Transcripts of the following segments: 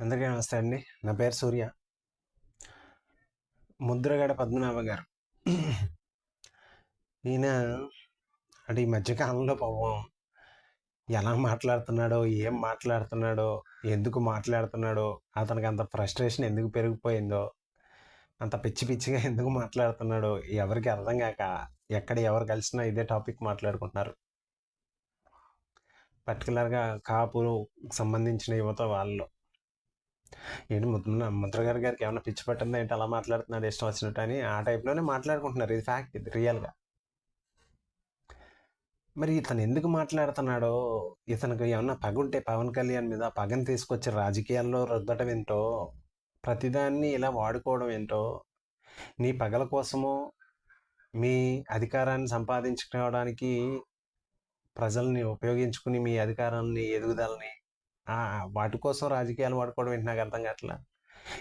అందరికీ నమస్తే అండి. నా పేరు సూర్య. ముద్రగడ పద్మనాభ గారు. ఈయన అంటే ఈ మధ్యకాలంలో పాపం ఎలా మాట్లాడుతున్నాడో ఏం మాట్లాడుతున్నాడో ఎందుకు మాట్లాడుతున్నాడో అతనికి అంత ఫ్రస్ట్రేషన్ ఎందుకు పెరిగిపోయిందో అంత పిచ్చి పిచ్చిగా ఎందుకు మాట్లాడుతున్నాడో ఎవరికి అర్థం కాక ఎక్కడ ఎవరు కలిసినా ఇదే టాపిక్ మాట్లాడుకుంటున్నారు. పర్టికులర్గా కాపు సంబంధించిన యువత వాళ్ళు ఏంటి ముద్ర ముద్రగారి గారికి ఏమైనా పిచ్చి పట్టిందా? ఏంటి అలా మాట్లాడుతున్నాడు? ఇష్టం వచ్చినట్టు అని ఆ టైప్లోనే మాట్లాడుకుంటున్నారు. ఇది ఫ్యాక్ట్ ఇది రియల్గా మరి ఇతను ఎందుకు మాట్లాడుతున్నాడో? ఇతనికి ఏమన్నా పగుంటే పవన్ కళ్యాణ్ మీద పగను పగని తీసుకొచ్చి రాజకీయాల్లో రుద్దటం ఏంటో? ప్రతిదాన్ని ఇలా వాడుకోవడం ఏంటో? నీ పగల కోసమో? మీ అధికారాన్ని సంపాదించుకోవడానికి ప్రజల్ని ఉపయోగించుకుని మీ అధికారాన్ని ఎదుగుదలని వాటి కోసం రాజకీయాలు వాడుకోవడం ఏంటి నాకు అర్థం కావట్లా?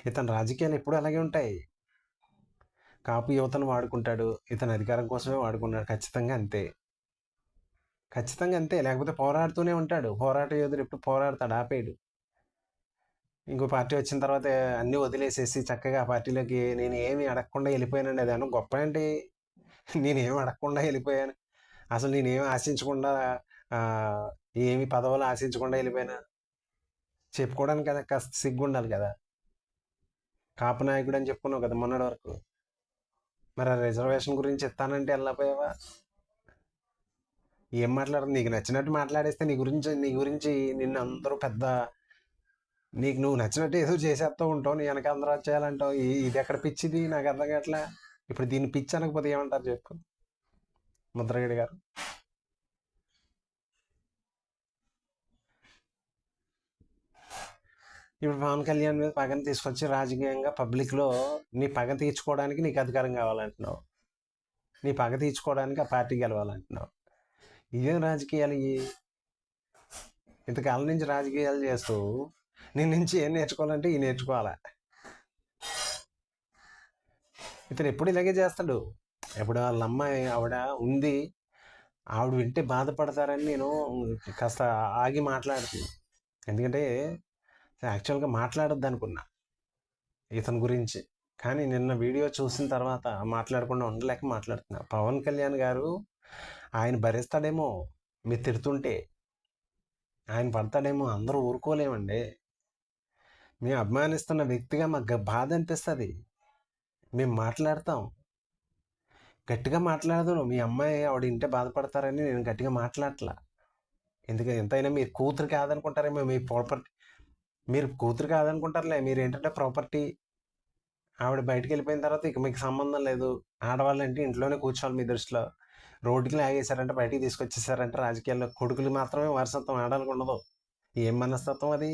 ఇతను రాజకీయాలు ఎప్పుడు అలాగే ఉంటాయి. కాపు యువతను వాడుకుంటాడు. ఇతను అధికారం కోసమే వాడుకున్నాడు ఖచ్చితంగా అంతే. ఖచ్చితంగా అంతే. లేకపోతే పోరాడుతూనే ఉంటాడు. పోరాట యోధుడు ఎప్పుడు పోరాడతాడు? ఆపేయడు ఇంకో పార్టీ వచ్చిన తర్వాత అన్నీ వదిలేసేసి చక్కగా ఆ పార్టీలోకి నేను ఏమి అడగకుండా వెళ్ళిపోయానండి. అదేమన్నా గొప్ప ఏంటి నేనేమి అడగకుండా వెళ్ళిపోయాను? అసలు నేనేమి ఆశించకుండా ఏమి పదవులు ఆశించకుండా వెళ్ళిపోయాను? చెప్పుకోవడానికి కదా కాస్త సిగ్గు ఉండాలి కదా కాపనాయకుడు అని చెప్పుకున్నావు కదా మొన్నటి వరకు. మరి ఆ రిజర్వేషన్ గురించి ఇస్తానంటే వెళ్ళపోయావా ఏం మాట్లాడదు నీకు నచ్చినట్టు మాట్లాడేస్తే నీ గురించి నీ గురించి నిన్ను అందరూ పెద్ద నీకు నువ్వు నచ్చినట్టు ఏదో చేసేస్తూ ఉంటావు. నీ వెనక అందరూ వచ్చేయాలంటావు. ఇది ఎక్కడ పిచ్చిది? నాకు అర్థం కావట్లే. ఇప్పుడు దీన్ని పిచ్చి అనకపోతే ఏమంటారు చెప్పు ముద్రగడి గారు? ఇప్పుడు పవన్ కళ్యాణ్ మీద పగని తీసుకొచ్చి రాజకీయంగా పబ్లిక్లో నీ పగ తీర్చుకోవడానికి నీకు అధికారం కావాలంటున్నావు. నీ పగ తీర్చుకోవడానికి ఆ పార్టీ గెలవాలంటున్నావు. ఇదేం రాజకీయాలు ఇవి ఇంతకాలం నుంచి రాజకీయాలు చేస్తూ నీ నుంచి ఏం నేర్చుకోవాలంటే ఈ నేర్చుకోవాలా? ఇతను ఎప్పుడు ఇలాగే చేస్తాడు? ఎప్పుడు వాళ్ళ అమ్మాయి ఆవిడ ఉంది. ఆవిడ వింటే బాధపడతారని నేను కాస్త ఆగి మాట్లాడుతున్నాను ఎందుకంటే యాక్చువల్గా మాట్లాడొద్దు అనుకున్నా ఇతని గురించి. కానీ నిన్న వీడియో చూసిన తర్వాత మాట్లాడకుండా ఉండలేక మాట్లాడుతున్నా. పవన్ కళ్యాణ్ గారు ఆయన భరిస్తాడేమో మీరు తిడుతుంటే. ఆయన పడతాడేమో అందరూ ఊరుకోలేమండి. మేము అభిమానిస్తున్న వ్యక్తిగా మాకు బాధ అనిపిస్తుంది. మేము మాట్లాడతాం. గట్టిగా మాట్లాడదు మీ అమ్మాయి ఆవిడ ఇంటే బాధపడతారని నేను గట్టిగా మాట్లాడట్లా. ఎందుకంటే ఎంతైనా మీరు కూతురు కాదనుకుంటారేమో మీ ప్రాపర్టీ మీరు కూతురు కాదనుకుంటారులే. మీరు ఏంటంటే ప్రాపర్టీ ఆవిడ బయటికి వెళ్ళిపోయిన తర్వాత ఇక మీకు సంబంధం లేదు. ఆడవాళ్ళంటే ఇంట్లోనే కూర్చోవాలి మీ దృష్టిలో. రోడ్డుకి లాగేశారంటే బయటికి తీసుకొచ్చేసారంటే రాజకీయాల్లో కొడుకులు మాత్రమే వారసత్వం ఆడాలకు ఉండదు. ఏం మనస్తత్వం అది?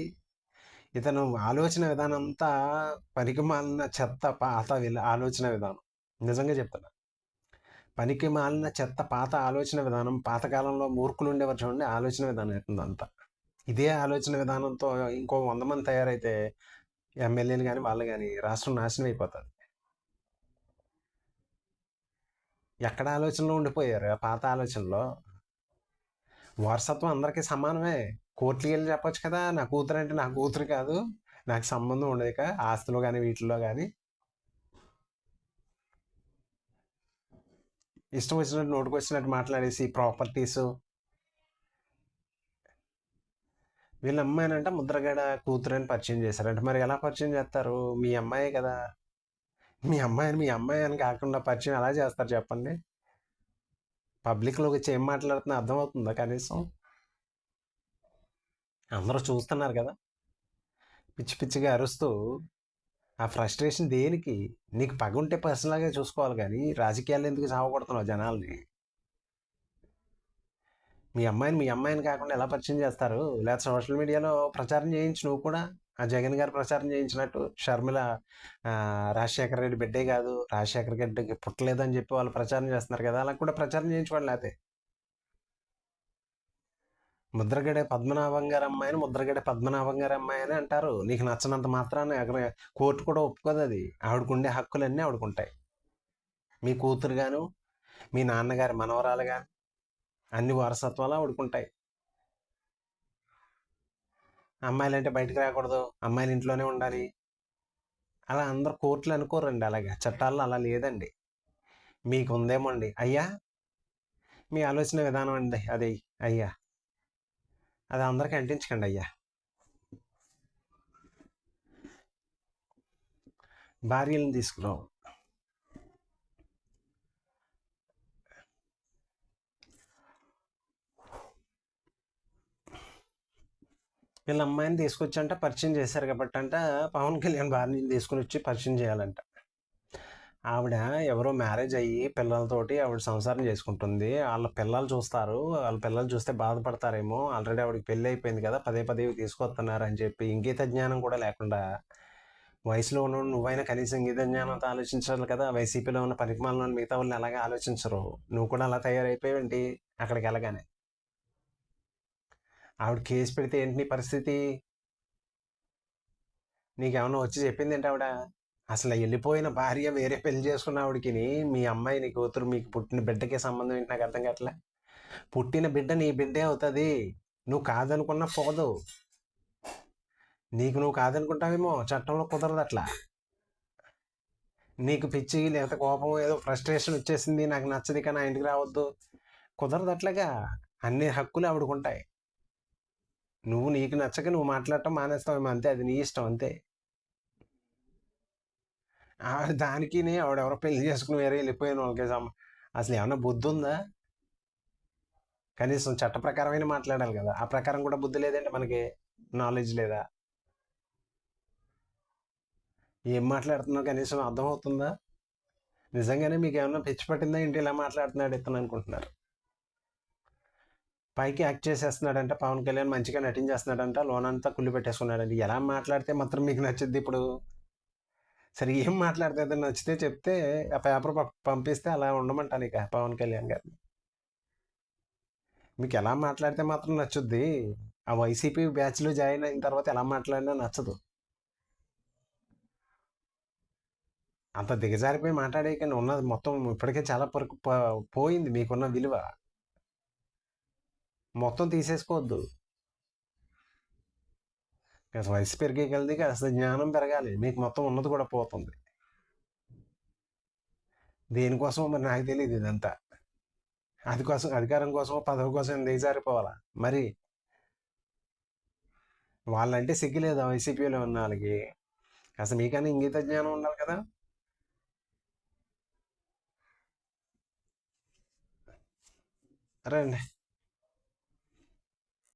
ఇతను ఆలోచన విధానం అంతా పనికి మాలిన చెత్త పాత ఆలోచన విధానం. నిజంగా చెప్తున్నా. పనికి మాలిన చెత్త పాత ఆలోచన విధానం పాతకాలంలో మూర్ఖులు ఉండేవారు చూడండి ఆలోచన విధానం అవుతుంది అంతా ఇదే ఆలోచన విధానంతో ఇంకో వంద మంది తయారైతే ఎమ్మెల్యేలు కానీ వాళ్ళు కానీ రాష్ట్రం నాశనం అయిపోతుంది ఎక్కడ ఆలోచనలో ఉండిపోయారు? ఆ పాత ఆలోచనలో. వారసత్వం అందరికీ సమానమే. కోర్టుకి వెళ్ళి చెప్పొచ్చు కదా నా కూతురు అంటే నా కూతురు కాదు నాకు సంబంధం ఉండదు ఇక ఆస్తులు కానీ వీటిల్లో కానీ ఇష్టం వచ్చినట్టు నోటుకు వచ్చినట్టు మాట్లాడేసి ప్రాపర్టీస్ వీళ్ళ అమ్మాయినంట ముద్రగడ కూతురు అని పరిచయం చేశారంట. మరి ఎలా పరిచయం చేస్తారు? మీ అమ్మాయే కదా. మీ అమ్మాయిని మీ అమ్మాయి అని కాకుండా పరిచయం ఎలా చేస్తారు చెప్పండి? పబ్లిక్లోకి వచ్చి ఏం మాట్లాడుతున్నా అర్థమవుతుందా కనీసం? అందరూ చూస్తున్నారు కదా. పిచ్చి పిచ్చిగా అరుస్తూ ఆ ఫ్రస్ట్రేషన్ దేనికి? నీకు పగుంటే పర్సనల్గా చూసుకోవాలి కానీ రాజకీయాలు ఎందుకు సావగొడుతున్నావు జనాల్ని? మీ అమ్మాయిని మీ అమ్మాయిని కాకుండా ఎలా పరిచయం చేస్తారు? లేదా సోషల్ మీడియాలో ప్రచారం చేయించు నువ్వు కూడా ఆ జగన్ గారు ప్రచారం చేయించినట్టు షర్మిల రాజశేఖర రెడ్డి బిడ్డే కాదు రాజశేఖర రెడ్డికి పుట్టలేదని చెప్పి వాళ్ళు ప్రచారం చేస్తున్నారు కదా అలా కూడా ప్రచారం చేయించుకోండి లేకపోతే ముద్రగడే పద్మనాభం గారి అమ్మాయిని ముద్రగడే పద్మనాభం గారు అమ్మాయి అని అంటారు. నీకు నచ్చినంత మాత్రాన్ని అక్కడ కోర్టు కూడా ఒప్పుకోదు అది. ఆవిడకుండే హక్కులన్నీ ఆవిడకుంటాయి. మీ కూతురు గాను మీ నాన్నగారి మనవరాలు కానీ అన్ని వారసత్వాలు ఆవిడకుంటాయి. అమ్మాయిలు అంటే బయటకు రాకూడదు. అమ్మాయిలు ఇంట్లోనే ఉండాలి. అలా అందరు కోర్టులు అనుకోరండి అలాగా. చట్టాల్లో అలా లేదండి. మీకు ఉందేమో అండి అయ్యా! మీ ఆలోచన విధానం అండి అది అయ్యా! అది అందరికి అంటించకండి అయ్యా! భార్యలను తీసుకురావు. వీళ్ళ అమ్మాయిని తీసుకొచ్చంట పరిచయం చేశారు కాబట్టి అంట పవన్ కళ్యాణ్ భార్యని తీసుకుని వచ్చి పరిచయం చేయాలంట. ఆవిడ ఎవరో మ్యారేజ్ అయ్యి పిల్లలతోటి ఆవిడ సంసారం చేసుకుంటుంది. వాళ్ళ పిల్లలు చూస్తారు. వాళ్ళ పిల్లలు చూస్తే బాధపడతారేమో. ఆల్రెడీ ఆవిడకి పెళ్ళి అయిపోయింది కదా పదే పదే తీసుకొస్తున్నారు అని చెప్పి ఇంగీత జ్ఞానం కూడా లేకుండా వయసులో ఉన్న నువ్వైనా కనీసం ఇంగీత జ్ఞానంతో ఆలోచించాలి కదా. వైసీపీలో ఉన్న పరిమాణంలో మిగతా వాళ్ళని అలాగే ఆలోచించరు. నువ్వు కూడా అలా తయారైపోయావేంటి? అక్కడికి వెళ్ళగానే. ఆవిడ కేసు పెడితే ఏంటి నీ పరిస్థితి? నీకేమన్నా వచ్చి చెప్పింది ఏంటి ఆవిడ? అసలు వెళ్ళిపోయిన భార్య వేరే పెళ్ళి చేసుకున్న ఆవిడకి మీ అమ్మాయి నీ కూతురు మీకు పుట్టిన బిడ్డకి సంబంధం ఏంటి నాకు అర్థం కావట్లే. పుట్టిన బిడ్డ నీ బిడ్డే అవుతుంది. నువ్వు కాదనుకున్నా పోదు. నీకు నువ్వు కాదనుకుంటావేమో చట్టంలో కుదరదు అట్లా. నీకు పిచ్చి లేకపోతే కోపం ఏదో ఫ్రస్ట్రేషన్ వచ్చేసింది నాకు నచ్చదు కానీ ఇంటికి రావద్దు. కుదరదు అట్లాగా. అన్ని హక్కులు ఆవిడకుంటాయి. నువ్వు నీకు నచ్చక నువ్వు మాట్లాడటం మానేస్తావు అంతే అది నీ ఇష్టం అంతే. ఆవిడ దానికి ఆవిడెవరో పెళ్ళి చేసుకుని వేరే వెళ్ళిపోయాను వాళ్ళకి అసలు ఏమన్నా బుద్ధి ఉందా? కనీసం చట్ట ప్రకారమైన మాట్లాడాలి కదా ఆ ప్రకారం కూడా బుద్ధి లేదంటే మనకి నాలెడ్జ్ లేదా? ఏం మాట్లాడుతున్నావు? కనీసం అర్థమవుతుందా నిజంగానే మీకు ఏమన్నా పిచ్చి పట్టిందా? ఏంటి ఇలా మాట్లాడుతున్నాడు ఇతను అనుకుంటున్నారు. పైకి యాక్ట్ చేసేస్తున్నాడంటే పవన్ కళ్యాణ్ మంచిగా నటించేస్తున్నాడంట లోనంతా కుళ్ళి పెట్టేసుకున్నాడంటే. ఎలా మాట్లాడితే మాత్రం మీకు నచ్చుద్ది ఇప్పుడు? సరే ఏం మాట్లాడితే నచ్చితే చెప్తే ఆ పేపర్ పంపిస్తే అలా ఉండమంటాను ఇక పవన్ కళ్యాణ్ గారిని. మీకు ఎలా మాట్లాడితే మాత్రం నచ్చుద్ది? ఆ వైసీపీ బ్యాచ్లో జాయిన్ అయిన తర్వాత ఎలా మాట్లాడినా నచ్చదు. అంత దిగజారిపోయి మాట్లాడేయకండి. ఉన్నది మొత్తం ఇప్పటికే చాలా పరకు పోయింది మీకున్న విలువ. మొత్తం తీసేసుకోవద్దు. అసలు వయసు పెరిగే కలిది అసలు జ్ఞానం పెరగాలి. మీకు మొత్తం ఉన్నది కూడా పోతుంది. దేనికోసం మరి నాకు తెలియదు ఇదంతా. అది కోసం అధికారం కోసం పదవి కోసం దిగజారిపోవాలా మరి వాళ్ళంటే సిగ్గులేదు వైసీపీలో ఉన్న వాళ్ళకి. అసలు మీకన్నా ఇంగిత జ్ఞానం ఉండాలి కదా. రండి.